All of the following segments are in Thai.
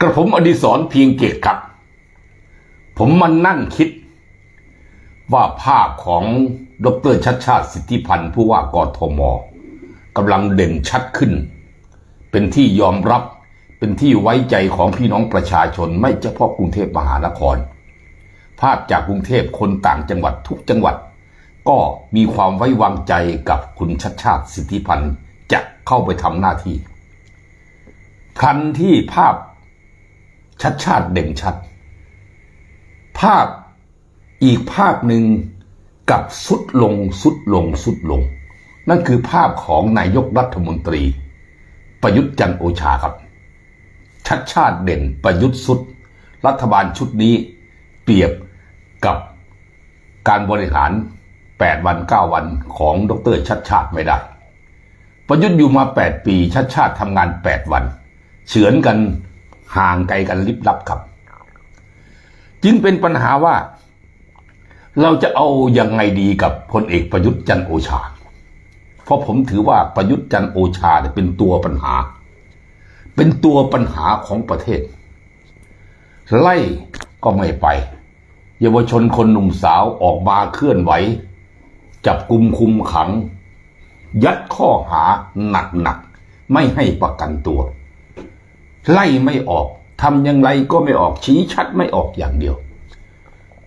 กระผมอดิศรเพียงเกตครับ ผมมานั่งคิด ว่าภาพของดรชัดชาติสิทธิพันธ์ผู้ว่ากทมกำลังเด่นชัดขึ้น เป็นที่ยอมรับเป็นที่ไว้ใจของพี่น้องประชาชนไม่เฉพาะกรุงเทพมหานคร ภาพจากกรุงเทพคนต่างจังหวัดทุกจังหวัด ก็มีความไว้วางใจกับคุณชัดชาติสิทธิพันธ์จะเข้าไปทำหน้าที่ทันที่ภาพ ชัดชาติเด่นชัด ภาพอีกภาพหนึ่งกับสุดลงสุดลงสุดลง นั่นคือภาพของนายกรัฐมนตรี ประยุทธ์จันโอชาครับ ชัดชาติเด่นประยุทธ์สุด รัฐบาลชุดนี้เปรียบกับการบริหาร 8 วัน 9 วันของดรชัดชาติไม่ได้ ประยุทธ์อยู่มา 8 ปีชัดชาติทำงาน 8 วัน เฉือนกัน ห่างไกลกันลิบลับครับ จึงเป็นปัญหาว่า เราจะเอายังไงดีกับพลเอกประยุทธ์จันโอชา เพราะผมถือว่าประยุทธ์จันโอชาเนี่ยเป็นตัวปัญหา เป็นตัวปัญหาของประเทศ ไล่ก็ไม่ไป เยาวชนคนหนุ่มสาวออกมาเคลื่อนไหว จับกลุมคุมขัง ยัดข้อหาหนักๆไม่ให้ประกันตัว ไล่ไม่ออกทำอย่างไรก็ไม่ออกชี้ชัดไม่ออกอย่างเดียว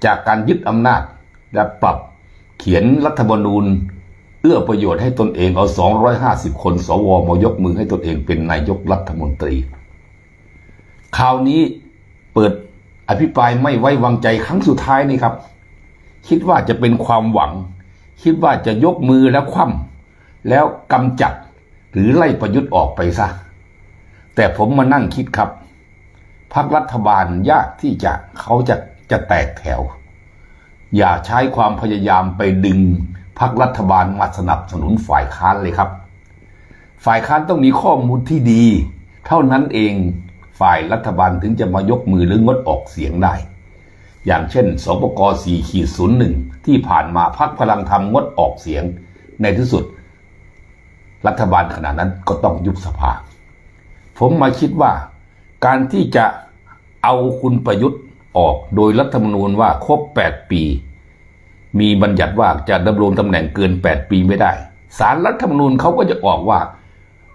จากการยึดอำนาจและปรับเขียนรัฐธรรมนูญเอื้อประโยชน์ให้ตนเองเอา 250 คน สวมายกมือให้ตนเองเป็นนายกรัฐมนตรี คราวนี้เปิดอภิปรายไม่ไว้วางใจครั้งสุดท้ายนี่ครับ คิดว่าจะเป็นความหวัง คิดว่าจะยกมือแล้วคว่ำแล้วกำจัดหรือไล่ประยุทธ์ออกไปซะ แต่ผมมานั่งคิดครับพักรัฐบาลยากที่จะเขาจะจะแตกแถว อย่าใช้ความพยายามไปดึงพักรัฐบาลมาสนับสนุนฝ่ายค้านเลยครับ ฝ่ายค้านต้องมีข้อมูลที่ดี เท่านั้นเองฝ่ายรัฐบาลถึงจะมายกมือหรืองดออกเสียงได้ อย่างเช่น สปก4ขีด01 ที่ผ่านมาพักพลังธรรมงดออกเสียง ในที่สุด รัฐบาลขณะนั้นก็ต้องยุบสภา ผมมาคิดว่า การที่จะเอาคุณประยุทธ์ออกโดยรัฐธรรมนูญว่าครบ 8 ปี มีบัญญัติว่าจะดำรงตำแหน่งเกิน 8 ปีไม่ได้สารรัฐธรรมนูญเขาก็จะออกว่า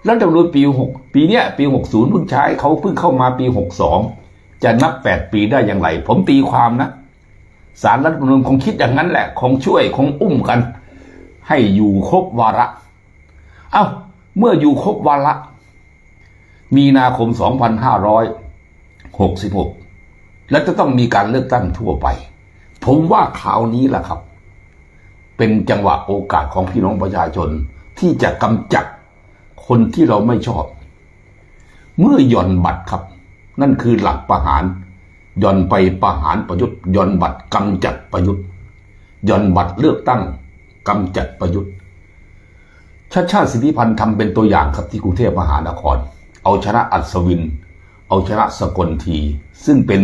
รัฐธรรมนูญปี 6 ปีเนี้ยปี 60เพิ่งใช้เขาเพิ่งเข้ามาปี 62 จะนับ 8 ปีได้อย่างไร ผมตีความนะสารรัฐธรรมนูญคงคิดอย่างนั้นแหละ คงช่วยคงอุ้มกัน ให้อยู่ครบวาระ เอ้า เมื่ออยู่ครบวาระ มีนาคม 2566 และจะต้องมีการเลือกตั้งทั่วไป ผมว่าคราวนี้แหละครับ เป็นจังหวะโอกาสของพี่น้องประชาชนที่จะกำจัดคนที่เราไม่ชอบ เมื่อหย่อนบัตรครับ นั่นคือหลักประหารหย่อนไปประหารประยุทธ์หย่อนบัตรกำจัดประยุทธ์หย่อนบัตรเลือกตั้งกำจัดประยุทธ์ชาติชาติสิทธิพันธ์ทำเป็นตัวอย่างครับที่กรุงเทพมหานคร เอาชนะอัศวิน เอาชนะสกลที ซึ่งเป็น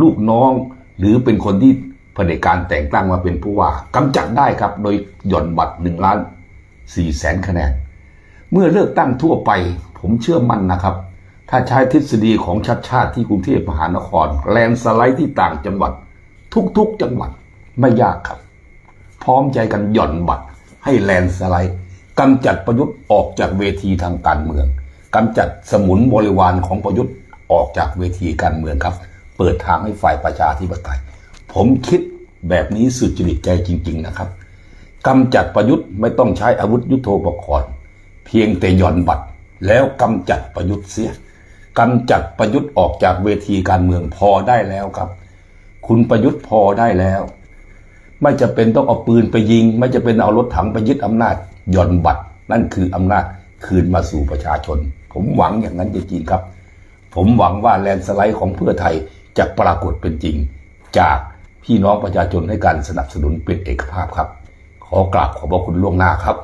ลูกน้องหรือเป็นคนที่เผด็จการแต่งตั้งมาเป็นผู้ว่ากำจัดได้ครับ โดยหย่อนบัตรหนึ่งล้านสี่แสนคะแนน เมื่อเลือกตั้งทั่วไป ผมเชื่อมั่นนะครับ ถ้าใช้ทฤษฎีของชาติชาติที่กรุงเทพมหานคร แลนสไลด์ที่ต่างจังหวัด ทุกๆจังหวัดไม่ยากครับ พร้อมใจกันหย่อนบัตรให้แลนสไลด์กำจัดประยุทธ์ออกจากเวทีทางการเมือง กำจัดสมุนบริวารของประยุทธ์ออกจากเวทีการเมืองครับ เปิดทางให้ฝ่ายประชาธิปไตย ผมคิดแบบนี้สุจริตใจจริง ๆ นะครับกำจัดประยุทธ์ไม่ต้องใช้อาวุธยุโทโธปกรณ์เพียงแต่หย่อนบัตร แล้วกำจัดประยุทธ์เสียกำจัดประยุทธ์ออกจากเวทีการเมืองพอได้แล้วครับ คุณประยุทธ์พอได้แล้ว ไม่จะเป็นต้องเอาปืนไปยิง ไม่จะเป็นเอารถถังไปยึดอำนาจหย่อนบัตร นั่นคืออำนาจคืนมาสู่ประชาชน ผมหวังอย่างนั้นจริงๆครับ ผมหวังว่าแลนสไลด์ของเพื่อไทยจะปรากฏเป็นจริง จากพี่น้องประชาชนให้การสนับสนุนเป็นเอกภาพครับ ขอกราบขอบพระคุณล่วงหน้าครับ